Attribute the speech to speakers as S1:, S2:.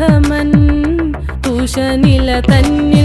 S1: ശാഖമൻ തുഷനില തന്നെ